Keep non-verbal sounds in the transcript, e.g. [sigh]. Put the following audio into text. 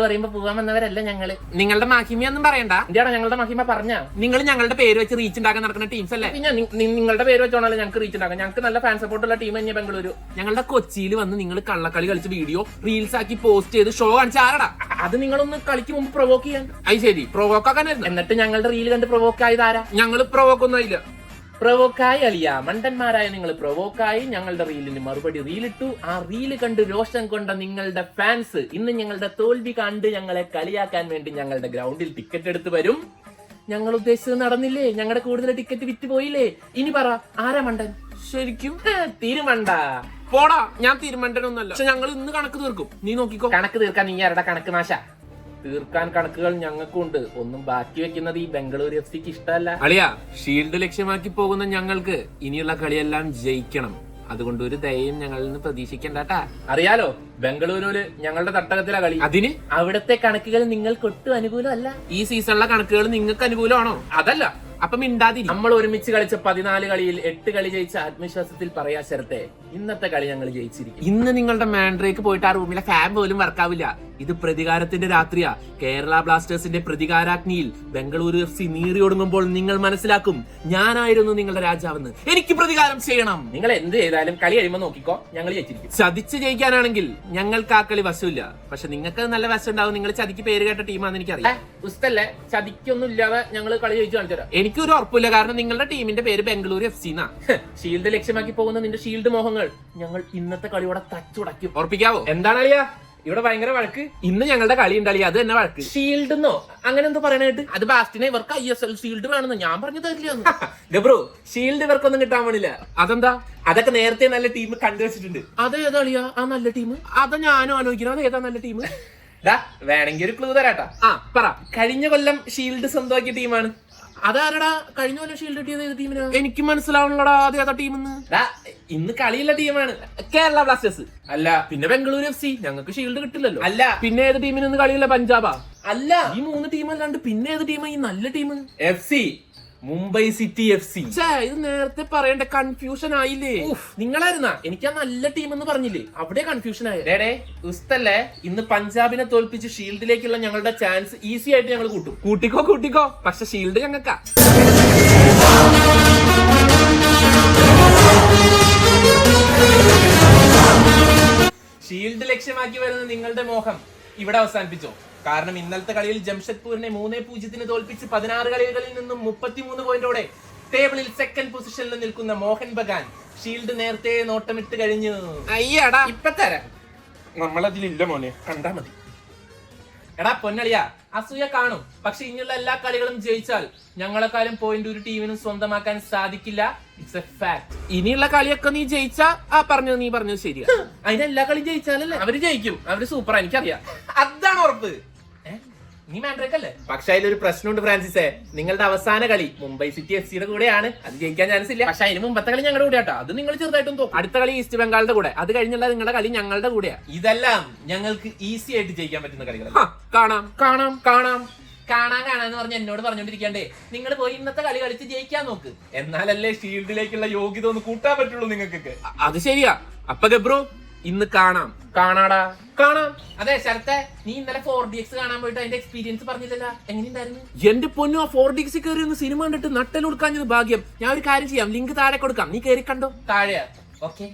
പറയുമ്പോ പോവാൻ വന്നവരല്ല ഞങ്ങൾ. നിങ്ങളുടെ മഹിമയൊന്നും പറയണ്ട. എന്താണോ ഞങ്ങളുടെ മഹിമ പറഞ്ഞ? നിങ്ങൾ ഞങ്ങളുടെ പേര് വെച്ച് റീച്ച് ഉണ്ടാക്കാൻ നടക്കുന്ന ടീംസ് അല്ലേ? പിന്നെ നിങ്ങളുടെ പേര് വെച്ചോണല്ലോ ഞങ്ങൾക്ക് റീച്ച് ഉണ്ടാക്കാം ഞങ്ങൾക്ക് നല്ല ഫാൻ സപ്പോർട്ട് ഉള്ള ടീം തന്നെ ബംഗളൂരു. ഞങ്ങളുടെ കൊച്ചിയിൽ വന്ന് നിങ്ങൾ കള്ളക്കളി കളിച്ച് വീഡിയോ റീൽസ് ആക്കി പോസ്റ്റ് ചെയ്ത് ഷോ കാണിച്ച ആരടാ? അത് നിങ്ങളൊന്ന് കളിക്ക് മുമ്പ് പ്രൊവോക്ക് ചെയ്യാൻ. അത് ശരി പ്രൊവോക്ക് ആക്കാനായിരുന്നു. എന്നിട്ട് ഞങ്ങളുടെ റീൽ കണ്ട് പ്രൊവോക്ക് ആയത് ആരാ? ഞങ്ങൾ പ്രൊവോക്ക് ഒന്നും ആയില്ല. പ്രൊവോക്കായി അലിയ. മണ്ടന്മാരായ നിങ്ങൾ പ്രൊവോക്കായി ഞങ്ങളുടെ റീലിന് മറുപടി റീലിട്ടു. ആ റീൽ കണ്ട് രോഷം കൊണ്ട നിങ്ങളുടെ ഫാൻസ് ഇന്ന് ഞങ്ങളുടെ തോൽവി കണ്ട് ഞങ്ങളെ കളിയാക്കാൻ വേണ്ടി ഞങ്ങളുടെ ഗ്രൗണ്ടിൽ ടിക്കറ്റ് എടുത്ത് വരും. ഞങ്ങൾ ഉദ്ദേശിച്ചത് നടന്നില്ലേ? ഞങ്ങളുടെ കൂടുതൽ ടിക്കറ്റ് വിറ്റ് പോയില്ലേ? ഇനി പറ ആരാ മണ്ടൻ? ശരിക്കും? തീരുമണ്ട. പോടാ ഞാൻ തീരുമണ്ടനൊന്നല്ല പക്ഷെ ഞങ്ങൾ ഇന്ന് കണക്ക് തീർക്കും. നീ നോക്കിക്കോ. കണക്ക് തീർക്കാൻ നീ ആരുടെ കണക്ക് നാശ? തീർക്കാൻ കണക്കുകൾ ഞങ്ങൾക്കും ഉണ്ട് ഒന്നും ബാക്കി വെക്കുന്നത് ഈ ബംഗളൂരു എഫ് സിക്ക് ഇഷ്ടമല്ല. അളിയാ ഷീൽഡ് ലക്ഷ്യമാക്കി പോകുന്ന ഞങ്ങൾക്ക് ഇനിയുള്ള കളിയെല്ലാം ജയിക്കണം. അതുകൊണ്ട് ഒരു ദയയും ഞങ്ങളിൽ നിന്ന് പ്രതീക്ഷിക്കണ്ടാട്ടാ. അറിയാലോ ബംഗളൂരുവിൽ ഞങ്ങളുടെ തട്ടകത്തിലാ കളി. അതിന്? അവിടുത്തെ കണക്കുകൾ നിങ്ങൾക്ക് ഒട്ടും അനുകൂലമല്ല. ഈ സീസണിലെ കണക്കുകൾ നിങ്ങൾക്ക് അനുകൂലമാണോ? അതല്ല. അപ്പം മിണ്ടാതിരി നമ്മൾ ഒരുമിച്ച് കളിച്ച പതിനാല് കളിയിൽ എട്ട് കളി ജയിച്ച ആത്മവിശ്വാസത്തിൽ പറയാ ശരത്തെ ഇന്നത്തെ കളി ഞങ്ങൾ ജയിച്ചിരിക്കും. ഇന്ന് നിങ്ങളുടെ മാൻഡ്രേക്ക് പോയിട്ട് ആ റൂമിലെ ഫാൻ പോലും വർക്കാവില്ല. ഇത് പ്രതികാരത്തിന്റെ രാത്രിയാ. കേരള ബ്ലാസ്റ്റേഴ്സിന്റെ പ്രതികാരാഗ്നിയിൽ ബംഗളൂരു എഫ് സി നീറിയൊടുങ്ങുമ്പോൾ നിങ്ങൾ മനസ്സിലാക്കും ഞാനായിരുന്നു നിങ്ങളുടെ രാജാവെന്ന്. എനിക്ക് പ്രതികാരം ചെയ്യണം. നിങ്ങൾ എന്ത് ചെയ്താലും കളി കഴിയുമ്പോൾ നോക്കിക്കോ ഞങ്ങൾ ജയിച്ചിരിക്കും. ചതിച്ച് ജയിക്കാനാണെങ്കിൽ ഞങ്ങൾക്ക് ആ കളി വശമില്ല. പക്ഷെ നിങ്ങൾക്ക് നല്ല വശം ഉണ്ടാവും. നിങ്ങൾ ചതിക്ക് പേര് കേട്ട ടീമാണെന്ന് എനിക്കറിയാം. ഉസ്തല്ലേ? ചതിക്കൊന്നും ഇല്ലാതെ ഞങ്ങൾ കളി ജയിച്ചു കാണിച്ചു തരാം എനിക്കൊരു ഉറപ്പില്ല. കാരണം നിങ്ങളുടെ ടീമിന്റെ പേര് ബംഗളൂരു എഫ് സി എന്നാ ഷീൽഡ് ലക്ഷ്യമാക്കി പോകുന്ന നിന്റെ ഷീൽഡ് മോഹങ്ങൾ ഞങ്ങൾ ഇന്നത്തെ കളിയോടെ തച്ചുടയ്ക്കും. ഉറപ്പിക്കാവോ? എന്താണ് അളിയ? ഇവിടെ ഭയങ്കര വഴക്ക്. ഇന്ന് ഞങ്ങളുടെ കളി ഉണ്ട് അളിയ. അത് തന്നെ വഴക്ക്. ഷീൽഡ് എന്നോ? അങ്ങനെ എന്തോ പറയണായിട്ട് അത് ബാസ്റ്റിനെ ഇവർക്ക് ഐ എസ് എൽ ഷീൽഡ് വേണമെന്ന് ഞാൻ പറഞ്ഞു തരില്ല ബ്രോ ഷീൽഡ് ഇവർക്കൊന്നും കിട്ടാൻ വേണ്ടില്ല അതെന്താ? അതൊക്കെ നേരത്തെ നല്ല ടീം കണ്ടുവച്ചിട്ടുണ്ട് അതേതാ അളിയ? ആ നല്ല ടീം? അതാ ഞാനും ആലോചിക്കണം. അത് ഏതാ നല്ല ടീം? വേണമെങ്കിൽ ഒരു ക്ലൂ തരാട്ടാ. ആ പറ. കഴിഞ്ഞ കൊല്ലം ഷീൽഡ് സ്വന്തമാക്കിയ ടീമാണ്. അതാരടാ കഴിഞ്ഞ കൊല്ലം ഷീൽഡ് കിട്ടിയത് ഏത് ടീമിനാ എനിക്ക് മനസ്സിലാവുന്നടാ അത് ഏതാ ടീം ഇന്ന്? കളിയുള്ള ടീമാണ് കേരള ബ്ലാസ്റ്റേഴ്സ്. അല്ല പിന്നെ ബംഗളൂരു എഫ് സി. ഞങ്ങൾക്ക് ഷീൽഡ് കിട്ടില്ലല്ലോ. അല്ല. പിന്നെ ഏത് ടീമിന് ഇന്ന് കളിയുള്ള പഞ്ചാബാ? അല്ല. ഈ മൂന്ന് ടീം അല്ലാണ്ട് പിന്നെ ഏത് ടീമാ ഈ നല്ല team F C. Mumbai city F C. ഇത് നേരത്തെ പറയേണ്ട കൺഫ്യൂഷൻ ആയില്ലേ? നിങ്ങളായിരുന്നാ? എനിക്ക് ആ നല്ല ടീം എന്ന് പറഞ്ഞില്ലേ? അവിടെ കൺഫ്യൂഷൻ ആയി. ഉസ്തല്ലേ? ഇന്ന് പഞ്ചാബിനെ തോൽപ്പിച്ച് ഷീൽഡിലേക്കുള്ള ഞങ്ങളുടെ ചാൻസ് ഈസി ആയിട്ട് ഞങ്ങൾ കൂട്ടും. കൂട്ടിക്കോ കൂട്ടിക്കോ. പക്ഷെ ഷീൽഡ് ഞങ്ങൾക്കാ ഷീൽഡ് ലക്ഷ്യമാക്കി വരുന്ന നിങ്ങളുടെ മോഹം. ഇവിടെ അവസാനിപ്പിച്ചോ? കാരണം ഇന്നലത്തെ കളിയിൽ ജംഷഡ്പൂരിനെ മൂന്നേ പൂജ്യത്തിന് തോൽപ്പിച്ച് പതിനാറ് കളികളിൽ നിന്നും മുപ്പത്തിമൂന്ന് പോയിന്റോടെ ടേബിളിൽ സെക്കൻഡ് പൊസിഷനിൽ നിൽക്കുന്ന മോഹൻ ബഗാൻ ഷീൽഡ് നേരത്തെ നോട്ടമിട്ട് കഴിഞ്ഞു. അയ്യടാ. ഇപ്പൊ തരാം. നമ്മളതിലില്ല മോനെ. കണ്ടാ മതി. എടാ പൊന്നളിയ അസൂയ കാണും. പക്ഷെ ഇനിയുള്ള എല്ലാ കളികളും ജയിച്ചാൽ ഞങ്ങളെക്കാളും പോയിന്റ് ഒരു ടീമിനും സ്വന്തമാക്കാൻ സാധിക്കില്ല. ഇറ്റ്സ് എ ഫാക്ട് ഇനിയുള്ള കളിയൊക്കെ നീ ജയിച്ചാ? ആ പറഞ്ഞു നീ പറഞ്ഞു ശരിയാ. [laughs] അതിന് എല്ലാ കളിയും ജയിച്ചാലല്ലേ? അവർ ജയിക്കും. അവർ സൂപ്പർ എനിക്കറിയാം. അതാണ് ഉറപ്പ്. നീ മാൻഡ്രേക്കല്ലേ പക്ഷെ അതിലൊരു പ്രശ്നമുണ്ട് ഫ്രാൻസിസേ. നിങ്ങളുടെ അവസാന കളി മുംബൈ സിറ്റി എഫ് സിയുടെ കൂടെയാണ്. അത് ജയിക്കാൻ ചാൻസ് ഇല്ല. പക്ഷെ അതിന് മുമ്പത്തെ കളി ഞങ്ങളുടെ കൂടെ കേട്ടോ അത് നിങ്ങൾ ചെറുതായിട്ടും തോക്കും. അടുത്ത കളി ഈസ്റ്റ് ബംഗാളിന്റെ കൂടെ. അത് കഴിഞ്ഞുള്ള നിങ്ങളുടെ കളി ഞങ്ങളുടെ കൂടെയാ. ഇതെല്ലാം ഞങ്ങൾക്ക് ഈസി ആയിട്ട് ജയിക്കാൻ പറ്റുന്ന കളികൾ കാണാം. കാണാം. കാണാം. കാണാൻ എന്ന് പറഞ്ഞ് എന്നോട് പറഞ്ഞോണ്ടിരിക്കണ്ടേ. നിങ്ങൾ പോയി ഇന്നത്തെ കളി കളിച്ച് ജയിക്കാൻ നോക്ക്. എന്നാലല്ലേ ഷീൽഡിലേക്കുള്ള യോഗ്യത ഒന്ന് കൂട്ടാൻ പറ്റുള്ളൂ നിങ്ങൾക്ക് അത് ശരിയാ. അപ്പൊ ഗബ്രു ഇന്ന് കാണാം. കാണാടാ. കാണാം. അതെ ശരത്തെ നീ ഇന്നലെ ഫോർ ഡി എക്സ് കാണാൻ പോയിട്ട് അതിന്റെ എക്സ്പീരിയൻസ് പറഞ്ഞില്ലല്ലോ. എങ്ങനെയുണ്ടായിരുന്നു? എന്റെ പൊന്നു ആ ഫോർ ഡി എക്സ് കയറി ഒന്ന് സിനിമ കണ്ടിട്ട് നട്ടൽ കൊടുക്കാഞ്ഞത് ഭാഗ്യം. ഞാൻ ഒരു കാര്യം ചെയ്യാം. ലിങ്ക് താഴെ കൊടുക്കാം. നീ കയറി കണ്ടോ? താഴെയാ. ഓക്കെ